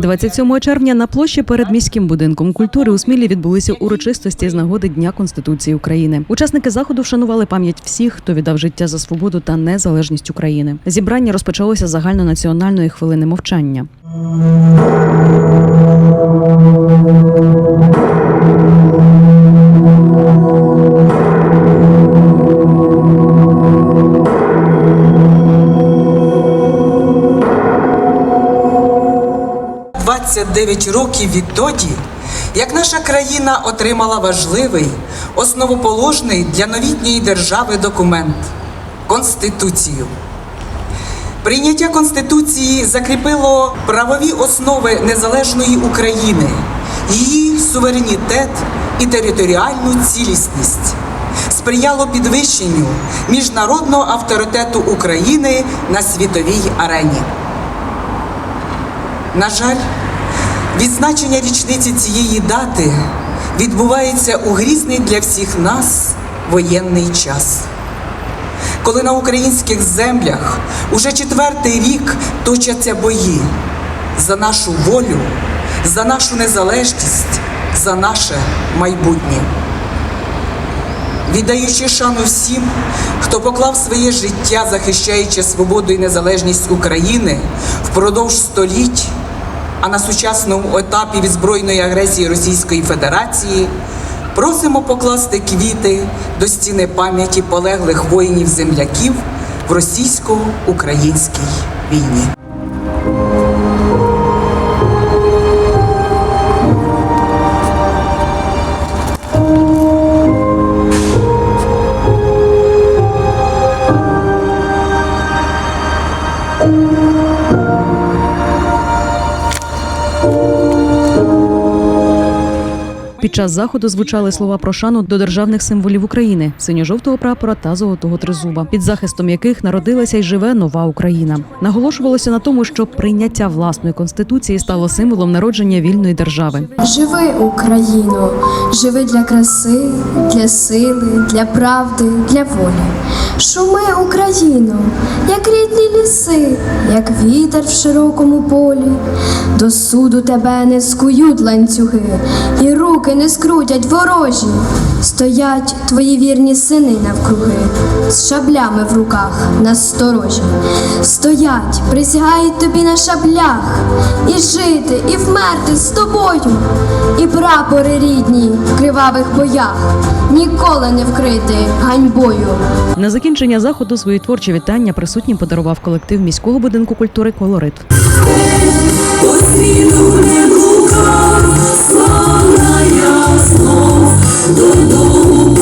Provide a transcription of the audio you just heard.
27 червня на площі перед міським будинком культури у Смілі відбулися урочистості з нагоди Дня Конституції України. Учасники заходу вшанували пам'ять всіх, хто віддав життя за свободу та незалежність України. Зібрання розпочалося загальнонаціональної хвилини мовчання. – 29 років відтоді, як наша країна отримала важливий, основоположний для новітньої держави документ Конституцію. Прийняття Конституції закріпило правові основи незалежної України, її суверенітет і територіальну цілісність, сприяло підвищенню міжнародного авторитету України на світовій арені. На жаль, відзначення річниці цієї дати відбувається у грізний для всіх нас воєнний час. Коли на українських землях уже четвертий рік точаться бої за нашу волю, за нашу незалежність, за наше майбутнє. Віддаючи шану всім, хто поклав своє життя, захищаючи свободу і незалежність України впродовж століть, а на сучасному етапі від збройної агресії Російської Федерації, просимо покласти квіти до стіни пам'яті полеглих воїнів-земляків в російсько-українській війні. Під час заходу звучали слова про шану до державних символів України синьо-жовтого прапора та золотого тризуба, під захистом яких народилася й живе нова Україна. Наголошувалося на тому, що прийняття власної конституції стало символом народження вільної держави. Живи Україно, живи для краси, для сили, для правди, для волі. Шуми Україно, як рідні ліси, як вітер в широкому полі. До суду тебе не скують ланцюги, і руки не скрутять ворожі. Стоять твої вірні сини навкруги, з шаблями в руках насторожі. Стоять, присягають тобі на шаблях, і жити, і вмерти з тобою, і прапори рідні в кривавих боях ніколи не вкрити ганьбою. На закінчення заходу свої творчі вітання присутнім подарував колектив міського будинку культури Колорит. Додому